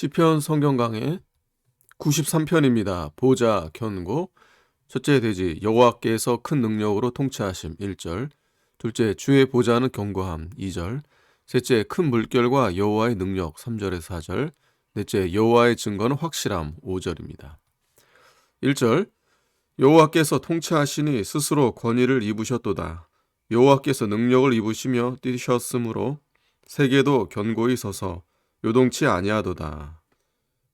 시편 성경 강의 93편입니다. 보좌 견고 첫째 대지 여호와께서 큰 능력으로 통치하심 1절 둘째 주의 보좌는 견고함 2절 셋째 큰 물결과 여호와의 능력 3절에서 4절 넷째 여호와의 증거는 확실함 5절입니다. 1절 여호와께서 통치하시니 스스로 권위를 입으셨도다. 여호와께서 능력을 입으시며 뛰셨으므로 세계도 견고히 서서 요동치 아니하도다.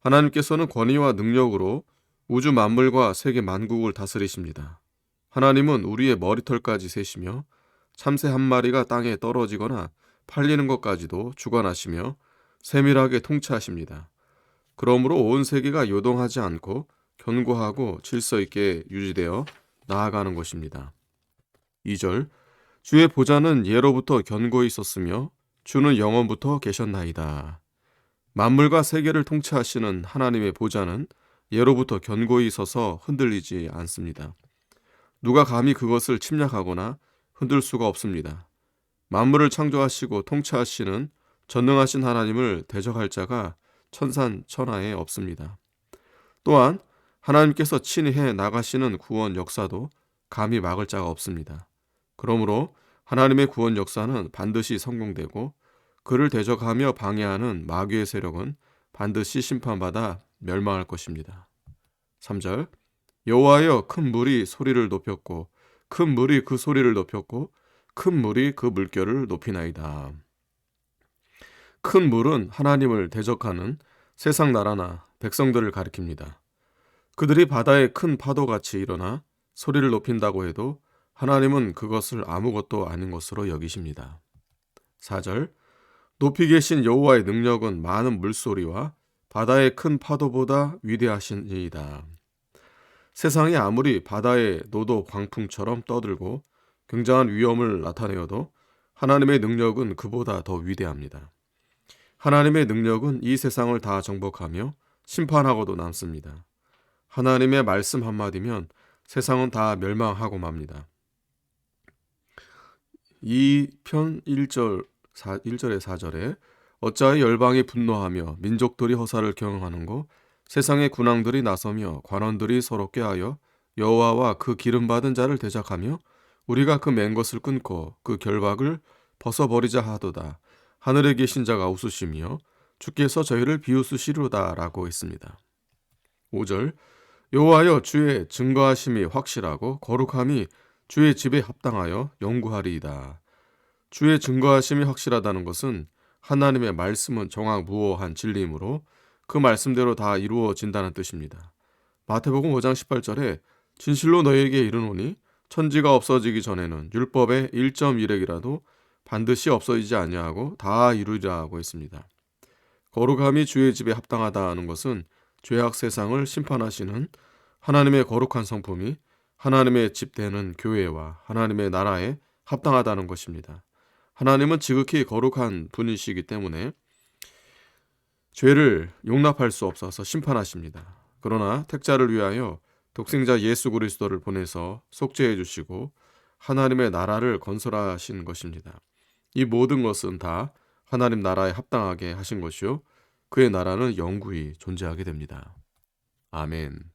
하나님께서는 권위와 능력으로 우주 만물과 세계 만국을 다스리십니다. 하나님은 우리의 머리털까지 세시며 참새 한 마리가 땅에 떨어지거나 팔리는 것까지도 주관하시며 세밀하게 통치하십니다. 그러므로 온 세계가 요동하지 않고 견고하고 질서 있게 유지되어 나아가는 것입니다. 2절 주의 보좌는 예로부터 견고히 있었으며 주는 영원부터 계셨나이다. 만물과 세계를 통치하시는 하나님의 보좌는 예로부터 견고히 서서 흔들리지 않습니다. 누가 감히 그것을 침략하거나 흔들 수가 없습니다. 만물을 창조하시고 통치하시는 전능하신 하나님을 대적할 자가 천산천하에 없습니다. 또한 하나님께서 친히 해 나가시는 구원 역사도 감히 막을 자가 없습니다. 그러므로 하나님의 구원 역사는 반드시 성공되고 그를 대적하며 방해하는 마귀의 세력은 반드시 심판받아 멸망할 것입니다. 3절 여호와여 큰 물이 소리를 높였고 큰 물이 그 소리를 높였고 큰 물이 그 물결을 높이나이다. 큰 물은 하나님을 대적하는 세상 나라나 백성들을 가리킵니다. 그들이 바다에 큰 파도같이 일어나 소리를 높인다고 해도 하나님은 그것을 아무것도 아닌 것으로 여기십니다. 4절 높이 계신 여호와의 능력은 많은 물소리와 바다의 큰 파도보다 위대하시니이다. 세상이 아무리 바다의 노도 광풍처럼 떠들고 굉장한 위험을 나타내어도 하나님의 능력은 그보다 더 위대합니다. 하나님의 능력은 이 세상을 다 정복하며 심판하고도 남습니다. 하나님의 말씀 한마디면 세상은 다 멸망하고 맙니다. 2편 1절 4, 1절에 4절에 어찌하여 열방이 분노하며 민족들이 허사를 경영하는고 세상의 군왕들이 나서며 관원들이 서로 꾀하여 여호와와 그 기름 받은 자를 대적하며 우리가 그 맨 것을 끊고 그 결박을 벗어버리자 하도다 하늘에 계신 자가 웃으시며 주께서 저희를 비웃으시로다라고 했습니다. 5절 여호와여 주의 증거하심이 확실하고 거룩함이 주의 집에 합당하여 영구하리이다. 주의 증거하심이 확실하다는 것은 하나님의 말씀은 정확무오한 진리이므로 그 말씀대로 다 이루어진다는 뜻입니다. 마태복음 5장 18절에 진실로 너희에게 이르노니 천지가 없어지기 전에는 율법의 1.1핵이라도 반드시 없어지지 아니하고 다 이루리라고 했습니다. 거룩함이 주의 집에 합당하다는 것은 죄악 세상을 심판하시는 하나님의 거룩한 성품이 하나님의 집 되는 교회와 하나님의 나라에 합당하다는 것입니다. 하나님은 지극히 거룩한 분이시기 때문에 죄를 용납할 수 없어서 심판하십니다. 그러나 택자를 위하여 독생자 예수 그리스도를 보내서 속죄해 주시고 하나님의 나라를 건설하신 것입니다. 이 모든 것은 다 하나님 나라에 합당하게 하신 것이요 그의 나라는 영구히 존재하게 됩니다. 아멘.